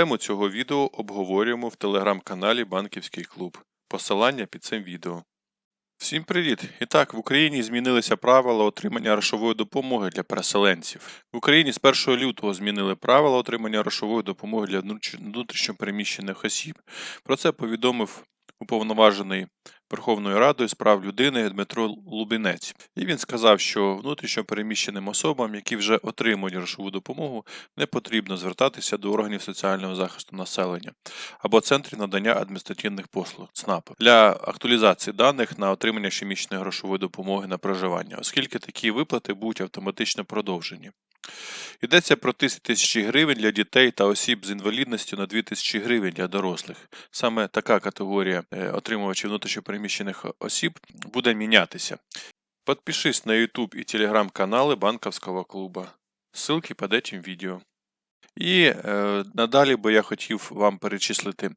Тему цього відео обговорюємо в телеграм-каналі Банківський клуб. Посилання під цим відео. Всім привіт! І так, в Україні змінилися правила отримання грошової допомоги для переселенців. В Україні з 1 лютого змінили правила отримання грошової допомоги для внутрішньопереміщених осіб. Про це повідомив уповноважений Верховною Радою з прав людини Дмитро Лубінець. І він сказав, що внутрішньопереміщеним особам, які вже отримують грошову допомогу, не потрібно звертатися до органів соціального захисту населення або центрів надання адміністративних послуг ЦНАП для актуалізації даних на отримання щомісячної грошової допомоги на проживання, оскільки такі виплати будуть автоматично продовжені. Йдеться про 3 тисячі гривень для дітей та осіб з інвалідністю на 2000 гривень для дорослих. Саме така категорія е, отримувачів внутрішньопереміщених осіб буде мінятися. Подпишись на YouTube і телеграм-канали Банковського клуба. Ссылки под этим відео. І е, надалі би я хотів вам перечислити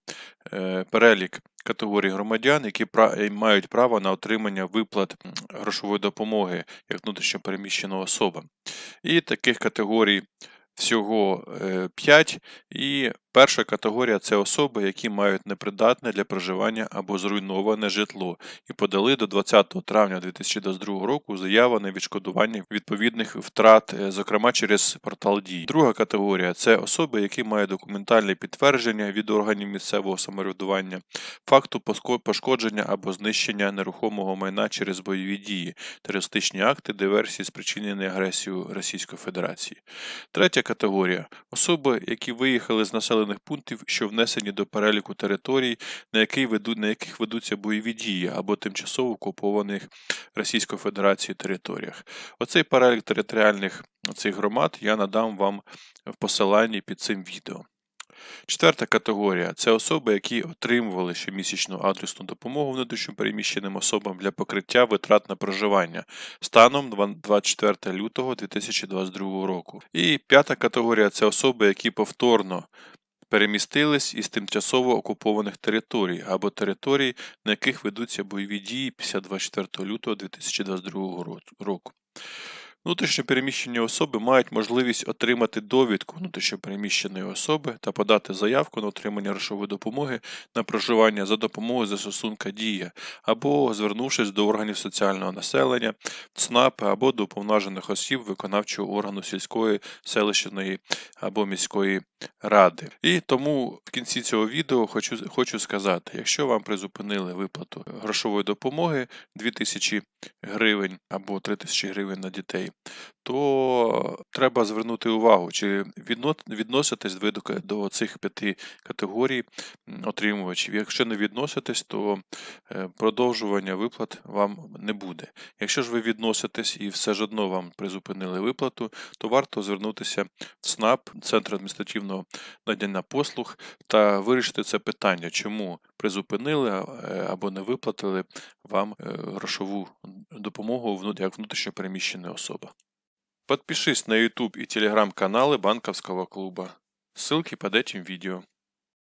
е, перелік категорій громадян, які е, мають право на отримання виплат грошової допомоги як внутрішньопереміщена особа. І таких категорій всього 5. І перша категорія це особи, які мають непридатне для проживання або зруйноване житло і подали до 20 травня 2022 року заяву на відшкодування відповідних втрат, е, зокрема через портал дій. Друга категорія це особи, які мають документальне підтвердження від органів місцевого самоврядування, факту пошкодження або знищення нерухомого майна через бойові дії, терористичні акти, диверсії, спричинені агресією Російської Федерації. Третя категорія особи, які виїхали з населених пунктів, що внесені до переліку територій, на, який веду, на яких ведуться бойові дії або тимчасово окупованих Російською Федерацією територіях. Оцей перелік територіальних цих громад я надам вам в посиланні під цим відео. Четверта категорія це особи, які отримували щомісячну адресну допомогу внутрішньопереміщеним особам для покриття витрат на проживання станом 24 лютого 2022 року. І п'ята категорія це особи, які повторно перемістились із тимчасово окупованих територій або територій, на яких ведуться бойові дії після 24 лютого 2022 ро- року. Внутрішньопереміщені особи мають можливість отримати довідку внутрішньопереміщеної особи та подати заявку на отримання грошової допомоги на проживання за допомогою застосунка Дія або звернувшись до органів соціального населення, ЦНАП або до уповноважених осіб виконавчого органу сільської, селищної або міської ради. І тому в кінці цього відео хочу, хочу сказати, якщо вам призупинили виплату грошової допомоги 2000 гривень або 3000 гривень на дітей, то треба звернути увагу, чи відно- відноситесь ви до, цих п'яти категорій отримувачів. Якщо не відноситесь, то е, продовжування виплат вам не буде. Якщо ж ви відноситесь і все ж одно вам призупинили виплату, то варто звернутися в ЦНАП, Центр адміністративного надання послуг, та вирішити це питання, чому призупинили е, або не виплатили вам е, грошову допомогу вну- як внутрішньопереміщена особа. Подпишись на YouTube и Telegram каналы Банковского клуба. Ссылки под этим видео.